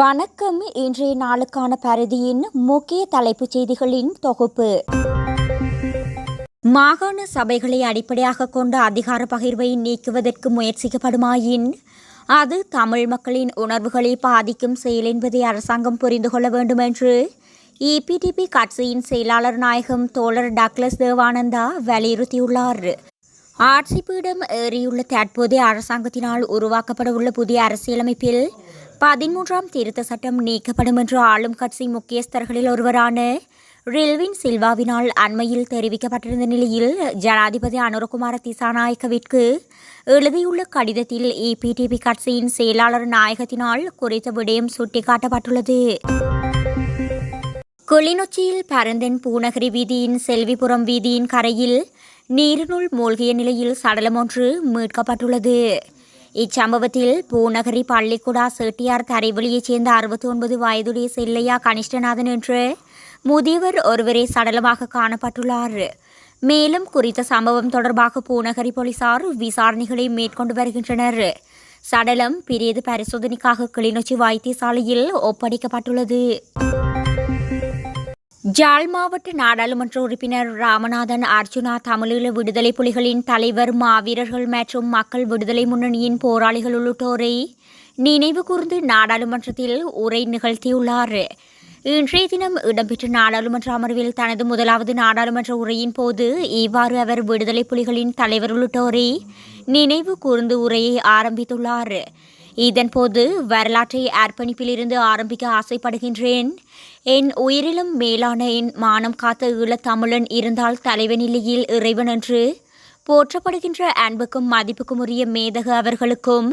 வணக்கம். இன்றைய நாளுக்கான பரிதியின் முக்கிய தலைப்புச் செய்திகளின் தொகுப்பு. மாகாண சபைகளை அடிப்படையாக கொண்ட அதிகார பகிர்வை நீக்குவதற்கு முயற்சிக்கப்படுமாயின்? அது தமிழ் மக்களின் உணர்வுகளை பாதிக்கும் செயல் என்பதை அரசாங்கம் புரிந்து கொள்ள வேண்டும் என்று இபிடிபி கட்சியின் செயலாளர் நாயகம் தோழர் டக்ளஸ் தேவானந்தா வலியுறுத்தியுள்ளார். ஆட்சி பீடம் ஏறியுள்ள தற்போதைய அரசாங்கத்தினால் உருவாக்கப்பட உள்ள புதிய அரசியலமைப்பில் பதிமூன்றாம் திருத்த சட்டம் நீக்கப்படும் என்று ஆளும் கட்சி முக்கியஸ்தர்களில் ஒருவரான ரில்வின் சில்வாவினால் அண்மையில் தெரிவிக்கப்பட்டிருந்த நிலையில் ஜனாதிபதி அனுரகுமார திசாநாயக்கவிற்கு எழுதியுள்ள கடிதத்தில் இபிடிபி கட்சியின் செயலாளர் நாயகத்தினால் குறித்த விடயம் சுட்டிக்காட்டப்பட்டுள்ளது. கிளிநொச்சியில் பரந்தன் பூநகரி வீதியின் செல்விபுரம் வீதியின் கரையில் நீரினுள் மூழ்கிய நிலையில் சடலம் ஒன்று மீட்கப்பட்டுள்ளது. இச்சம்பவத்தில் பூநகரி பள்ளிக்குடா செட்டியார் தரைவெளியைச் சேர்ந்த அறுபத்தி ஒன்பது வயதுடைய செல்லையா கனிஷ்டநாதன் என்று முதியவர் ஒருவரே சடலமாக காணப்பட்டுள்ளார். மேலும் குறித்த சம்பவம் தொடர்பாக பூநகரி போலீசார் விசாரணைகளை மேற்கொண்டு வருகின்றனர். சடலம் பிரேத பரிசோதனைக்காக கிளிநொச்சி வைத்தியசாலையில் ஒப்படைக்கப்பட்டுள்ளது. ஜாழ் மாவட்ட நாடாளுமன்ற உறுப்பினர் ராமநாதன் அர்ஜுனா தமிழீழ விடுதலை புலிகளின் தலைவர் மாவீரர்கள் மற்றும் மக்கள் விடுதலை முன்னணியின் போராளிகள் உள்ளிட்டோரை நினைவு கூர்ந்து நாடாளுமன்றத்தில் உரை நிகழ்த்தியுள்ளார். இன்றைய தினம் இடம்பெற்ற நாடாளுமன்ற அமர்வில் தனது முதலாவது நாடாளுமன்ற உரையின் போது இவ்வாறு அவர் விடுதலை புலிகளின் தலைவர் உள்ளிட்டோரை நினைவு கூர்ந்து உரையை ஆரம்பித்துள்ளார். இதன்போது வரலாற்றை அர்ப்பணிப்பிலிருந்து ஆரம்பிக்க ஆசைப்படுகின்றேன். என் உயிரிலும் மேலான என் மானம் காத்த ஈழத்தமிழன் இருந்தால் தலைவன் இல்லையில் இறைவன் என்று போற்றப்படுகின்ற அன்புக்கும் மதிப்புக்கும் உரிய மேதக அவர்களுக்கும்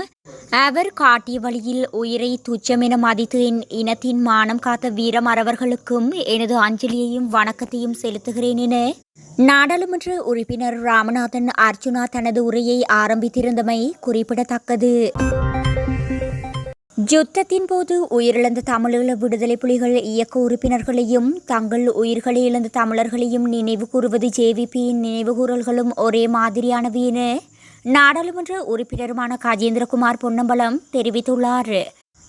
அவர் காட்டிய வழியில் உயிரை துச்சமென மதித்து என் இனத்தின் மானம் காத்த வீரமறவர்களுக்கும் எனது அஞ்சலியையும் வணக்கத்தையும் செலுத்துகிறேன் என நாடாளுமன்ற உறுப்பினர் ராமநாதன் அர்ஜுனா தனது உரையை ஆரம்பித்திருந்தமை குறிப்பிடத்தக்கது. யுத்தத்தின் போது உயிரிழந்த தமிழீழ விடுதலை புலிகள் இயக்க உறுப்பினர்களையும் தங்கள் உயிர்களை இழந்த தமிழர்களையும் நினைவு கூறுவது ஜேவிபியின் நினைவுகூறல்களும் ஒரே மாதிரியானவை என நாடாளுமன்ற உறுப்பினருமான காஜேந்திரகுமார் பொன்னம்பலம் தெரிவித்துள்ளார்.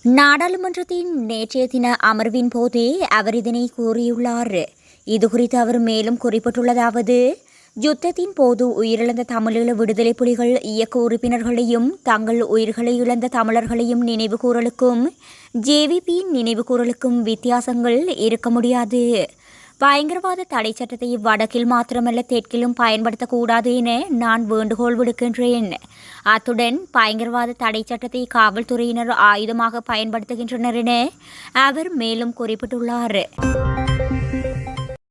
நாடாளுமன்றத்தின் நேற்றைய தின அமர்வின் போதே அவர் இதனை கூறியுள்ளார். இதுகுறித்து அவர் மேலும் குறிப்பிட்டுள்ளதாவது யுத்தத்தின் போது உயிரிழந்த தமிழீழ விடுதலை புலிகள் இயக்க உறுப்பினர்களையும் தங்கள் உயிர்களை இழந்த தமிழர்களையும் நினைவுகூறலுக்கும் ஜேவிபியின் நினைவுகூறலுக்கும் வித்தியாசங்கள் இருக்க முடியாது. பயங்கரவாத தடை சட்டத்தை வடக்கில் மாத்திரமல்ல தெற்கிலும் பயன்படுத்தக்கூடாது என நான் வேண்டுகோள் விடுக்கின்றேன். அத்துடன் பயங்கரவாத தடை சட்டத்தை காவல்துறையினர் ஆயுதமாக பயன்படுத்துகின்றனர் என அவர் மேலும் குறிப்பிட்டுள்ளார்.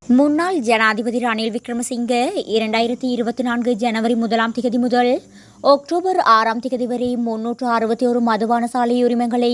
முன்னாள் ஜனாதிபதி ரணில் விக்ரமசிங்க இரண்டாயிரத்தி இருபத்தி நான்கு ஜனவரி முதலாம் திகதி முதல் அக்டோபர் ஆறாம் திகதி வரை முன்னூற்று அறுபத்தி ஒரு மதுபான சாலை உரிமங்களை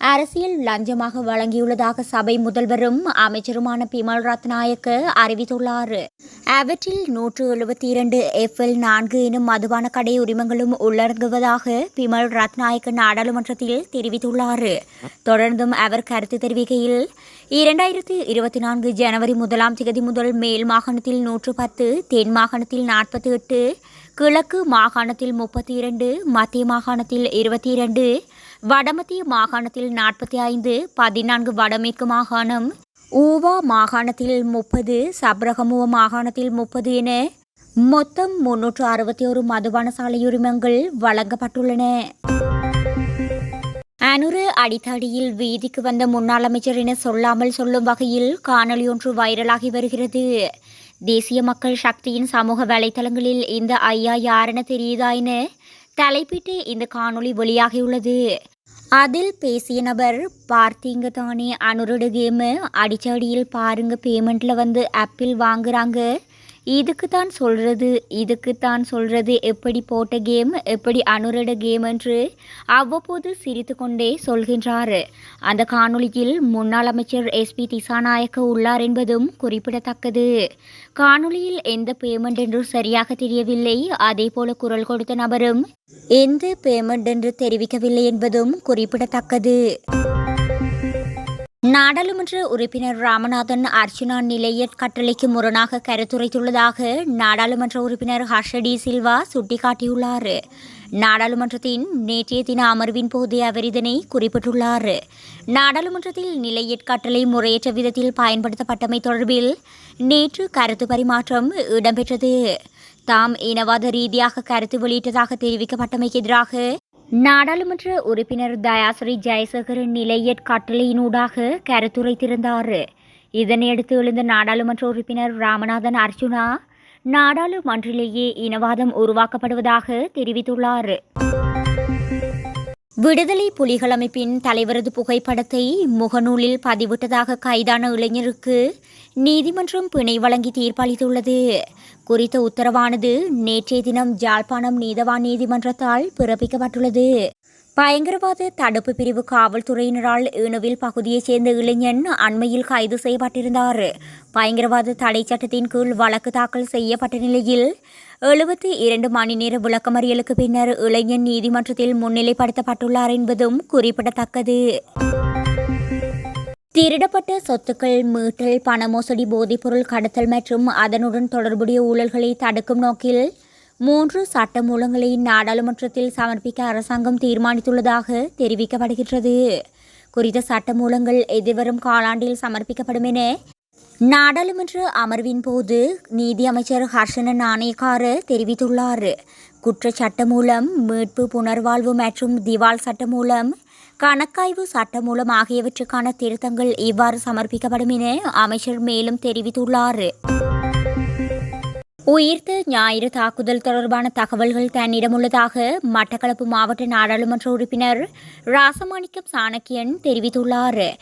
அரசியல் லஞ்சமாக வழங்கியுள்ளதாக சபை முதல்வரும் அமைச்சருமான பிமல் ரத்நாயக்க அறிவித்துள்ளார். அவற்றில் நூற்று எழுபத்தி இரண்டு எஃப்எல் நான்கு எனும் மதுபான கடை உரிமங்களும் உள்ளடங்குவதாக பிமல் ரத்நாயக்க நாடாளுமன்றத்தில் தெரிவித்துள்ளார். தொடர்ந்தும் அவர் கருத்து தெரிவிக்கையில் இரண்டாயிரத்தி இருபத்தி நான்கு ஜனவரி முதலாம் தேதி முதல் மேல் மாகாணத்தில் நூற்று பத்து தென் மாகாணத்தில் நாற்பத்தி எட்டு கிழக்கு மாகாணத்தில் முப்பத்தி இரண்டு மத்திய மாகாணத்தில் இருபத்தி இரண்டு வடமத்திய மாகாணத்தில் நாற்பத்தி ஐந்து பதினான்கு வடமேற்கு மாகாணம் ஊவா மாகாணத்தில் முப்பது சப்ரகமுவ மாகாணத்தில் முப்பது என மொத்தம் முன்னூற்று அறுபத்தி ஒரு மதுபான சாலை உரிமங்கள் வழங்கப்பட்டுள்ளன. அனுர அடித்தடியில் வீதிக்கு வந்த முன்னாள் அமைச்சர் என சொல்லாமல் சொல்லும் வகையில் காணொலி ஒன்று வைரலாகி வருகிறது. தேசிய மக்கள் சக்தியின் சமூக வலைதளங்களில் இந்த ஐயா யாரென தெரியுதா என தலைப்பிட்டு இந்த காணொளி வெளியாகியுள்ளது. அதில் பேசிய நபர் பார்த்தீங்க தானே அனுரோட கேமு அடிச்சடியில் பாருங்கள் பேமெண்ட்டில் வந்து ஆப்பிள் வாங்குகிறாங்க இதுக்கு தான் சொல்கிறது இதுக்கு தான் சொல்கிறது எப்படி போட்ட கேம் எப்படி அனுரட கேம் என்று அவ்வப்போது சிரித்து கொண்டே சொல்கின்றார். அந்த காணொளியில் முன்னாள் அமைச்சர் எஸ்பி திசாநாயக்க உள்ளார் என்பதும் குறிப்பிடத்தக்கது. காணொளியில் எந்த பேமெண்ட் என்று சரியாக தெரியவில்லை அதே போல குரல் கொடுத்த நபரும் எந்த பேமெண்ட் என்று தெரிவிக்கவில்லை என்பதும் குறிப்பிடத்தக்கது. நாடாளுமன்ற உறுப்பினர் ராமநாதன் அர்ச்சுனா நிலையற் கட்டளைக்கு முரணாக கருத்துரைத்துள்ளதாக நாடாளுமன்ற உறுப்பினர் ஹர்ஷடி சில்வா சுட்டிக்காட்டியுள்ளார். நாடாளுமன்றத்தின் நேற்றைய தின அமர்வின் போது அவர் இதனை குறிப்பிட்டுள்ளார். நாடாளுமன்றத்தில் நிலையற்கட்டளை முறையற்ற விதத்தில் பயன்படுத்தப்பட்டமை தொடர்பில் நேற்று கருத்து பரிமாற்றம் இடம்பெற்றது. தாம் இனவாத ரீதியாக கருத்து வெளியிட்டதாக தெரிவிக்கப்பட்டமைக்கு எதிராக நாடாளுமன்ற உறுப்பினர் தயாசிரி ஜெயசேகர் நிலையற் கட்டளையினூடாக கருத்துரைத்திருந்தார் இதனையடுத்து எழுந்த நாடாளுமன்ற உறுப்பினர் ராமநாதன் அர்ஜுனா நாடாளுமன்றிலேயே இனவாதம் உருவாக்கப்படுவதாக தெரிவித்துள்ளார். விடுதலை புலிகள் அமைப்பின் தலைவரது புகைப்படத்தை முகநூலில் பதிவிட்டதாக கைதான இளைஞருக்கு நீதிமன்றம் பிணை வழங்கி தீர்ப்பளித்துள்ளது. குறித்த உத்தரவானது நேற்றைய தினம் ஜாழ்ப்பாணம் நீதவான் நீதிமன்றத்தால் பிறப்பிக்கப்பட்டுள்ளது. பயங்கரவாத தடுப்பு பிரிவு காவல்துறையினரால் இணுவில் பகுதியைச் சேர்ந்த இளைஞன் அண்மையில் கைது செய்யப்பட்டிருந்தார். பயங்கரவாத தடை சட்டத்தின் கீழ் வழக்கு தாக்கல் செய்யப்பட்ட நிலையில் எழுபத்தி இரண்டு மணி நேர விளக்கமறியலுக்கு பின்னர் இளைஞன் நீதிமன்றத்தில் முன்னிலைப்படுத்தப்பட்டுள்ளார் என்பதும் குறிப்பிடத்தக்கது. திருடப்பட்ட சொத்துக்கள் மீட்டல் பண மோசடி போதைப்பொருள் கடத்தல் மற்றும் அதனுடன் தொடர்புடைய ஊழல்களை தடுக்கும் நோக்கில் மூன்று சட்ட மூலங்களை நாடாளுமன்றத்தில் சமர்ப்பிக்க அரசாங்கம் தீர்மானித்துள்ளதாக தெரிவிக்கப்படுகின்றது. குறித்த சட்ட மூலங்கள் எதிர்வரும் காலாண்டில் சமர்ப்பிக்கப்படும் என நாடாளுமன்ற அமர்வின் போது நீதி அமைச்சர் ஹர்ஷன நாணயக்கார தெரிவித்துள்ளார். குற்ற சட்டம் மூலம் மீட்பு புனர்வாழ்வு மற்றும் திவால் சட்டம் மூலம் கணக்காய்வு சட்டம் மூலம் ஆகியவற்றுக்கான திருத்தங்கள் இவ்வாறு சமர்ப்பிக்கப்படும் என அமைச்சர் மேலும் தெரிவித்துள்ளார். உயிர்த்த ஞாயிறு தாக்குதல் தொடர்பான தகவல்கள் தன்னிடம் உள்ளதாக மட்டக்களப்பு மாவட்ட நாடாளுமன்ற உறுப்பினர் ராசமாணிக்கம் சாணக்கியன் தெரிவித்துள்ளார்.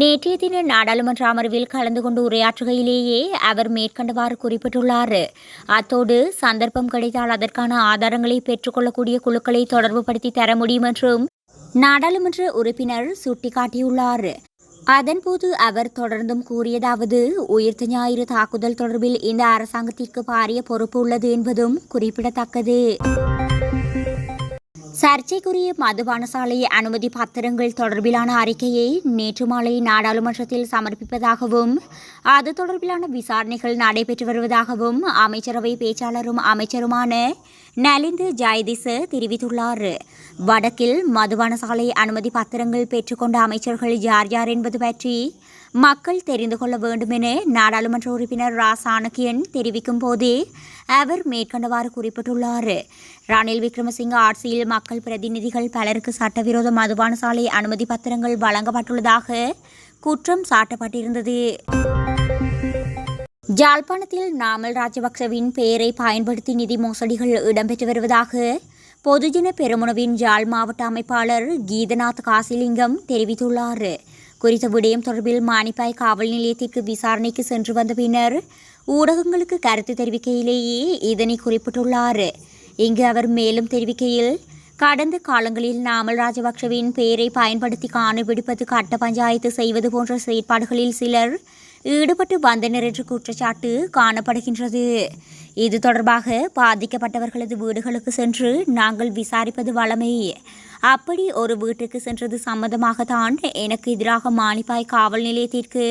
நேற்றைய தின நாடாளுமன்ற அமர்வில் கலந்து கொண்டு உரையாற்றுகையிலேயே அவர் மேற்கண்டவாறு குறிப்பிட்டுள்ளார். அத்தோடு சந்தர்ப்பம் கிடைத்தால் அதற்கான ஆதாரங்களை பெற்றுக்கொள்ளக்கூடிய குழுக்களை தொடர்புபடுத்தி தர முடியும் என்றும் நாடாளுமன்ற உறுப்பினர் சுட்டிக்காட்டியுள்ளார். அதன்போது அவர் தொடர்ந்தும் கூறியதாவது உயிர்த்த ஞாயிறு தாக்குதல் தொடர்பில் இந்த அரசாங்கத்திற்கு பாரிய பொறுப்பு உள்ளது என்பதும் குறிப்பிடத்தக்கது. சர்ச்சைக்குரிய மதுபான சாலை அனுமதி பத்திரங்கள் தொடர்பிலான அறிக்கையை நேற்று மாலை நாடாளுமன்றத்தில் சமர்ப்பிப்பதாகவும் அது தொடர்பிலான விசாரணைகள் நடைபெற்று வருவதாகவும் அமைச்சரவை பேச்சாளரும் அமைச்சருமான நலிந்து ஜெயதிச தெரிவித்துள்ளார். வடக்கில் மதுபான சாலை அனுமதி பத்திரங்கள் பெற்றுக்கொண்ட அமைச்சர்கள் யார் யார் என்பது பற்றி மக்கள் தெரிந்து கொள்ள வேண்டும் என நாடாளுமன்ற உறுப்பினர் ரா. சாணக்கியன் தெரிவிக்கும் போதே அவர் மேற்கண்டவாறு குறிப்பிட்டுள்ளார். ரணில் விக்ரமசிங்க ஆட்சியில் மக்கள் பிரதிநிதிகள் பலருக்கு சட்டவிரோத மதுபான சாலை அனுமதி பத்திரங்கள் வழங்கப்பட்டுள்ளதாக குற்றம் சாட்டப்பட்டிருந்தது. ஜாழ்ப்பாணத்தில் நாமல் ராஜபக்சவின் பெயரை பயன்படுத்தி நிதி மோசடிகள் இடம்பெற்று வருவதாக பொதுஜன பெருமுனவின் ஜாழ் மாவட்ட அமைப்பாளர் கீதநாத் காசிலிங்கம் தெரிவித்துள்ளார். குறித்த விடயம் தொடர்பில் மானிப்பாய் காவல் நிலையத்திற்கு விசாரணைக்கு சென்று வந்த பின்னர் ஊடகங்களுக்கு கருத்து தெரிவிக்கையிலேயே இதனை குறிப்பிட்டுள்ளார். இங்கு அவர் மேலும் தெரிவிக்கையில் கடந்த காலங்களில் நாமல் ராஜபக்சவின் பெயரை பயன்படுத்தி காண பிடிப்பது கட்ட பஞ்சாயத்து செய்வது போன்ற செயற்பாடுகளில் சிலர் ஈடுபட்டு வந்தனர் என்ற குற்றச்சாட்டு காணப்படுகின்றது. இது தொடர்பாக பாதிக்கப்பட்டவர்களது வீடுகளுக்கு சென்று நாங்கள் விசாரிப்பது வளமை அப்படி ஒரு வீட்டுக்கு சென்றது சம்பந்தமாகத்தான் எனக்கு எதிராக மானிப்பாய் காவல் நிலையத்திற்கு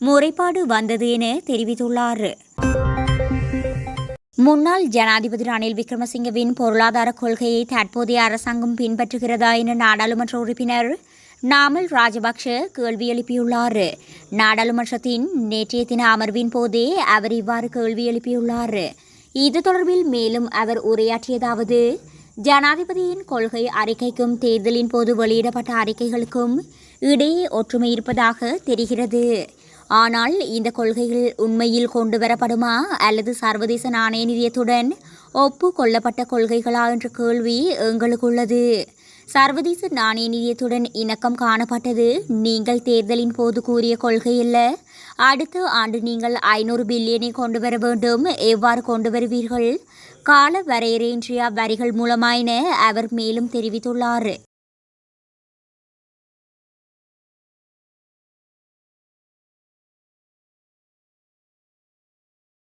முறைப்பாடு வந்தது என தெரிவித்துள்ளார். முன்னாள் ஜனாதிபதி ரணில் விக்ரமசிங்கவின் பொருளாதார கொள்கையை தற்போதைய அரசாங்கம் பின்பற்றுகிறதா என நாடாளுமன்ற உறுப்பினர் நாமல் ராஜபக்ஷ கேள்வி எழுப்பியுள்ளார். நாடாளுமன்றத்தின் நேற்றைய தின அமர்வின் போதே அவர் இவ்வாறு கேள்வி எழுப்பியுள்ளார். இது தொடர்பில் மேலும் அவர் உரையாற்றியதாவது ஜனாதிபதியின் கொள்கை அறிக்கைக்கும் தேர்தலின் போது வெளியிடப்பட்ட அறிக்கைகளுக்கும் இடையே ஒற்றுமை இருப்பதாக தெரிகிறது. ஆனால் இந்த கொள்கைகள் உண்மையில் கொண்டு வரப்படுமா அல்லது சர்வதேச நாணய நிதியத்துடன் ஒப்பு கொள்ளப்பட்ட கொள்கைகளா என்ற கேள்வி எங்களுக்குள்ளது. சர்வதேச நாணய நிதியத்துடன் இணக்கம் காணப்பட்டது. நீங்கள் தேர்தலின் போது கூறிய கொள்கை அடுத்த ஆண்டு நீங்கள் ஐநூறு பில்லியனை கொண்டு வர வேண்டும். எவ்வாறு கொண்டு வருவீர்கள்? கால வரையறையின்றிய வரிகள் மூலமாயின அவர் மேலும் தெரிவித்துள்ளார்.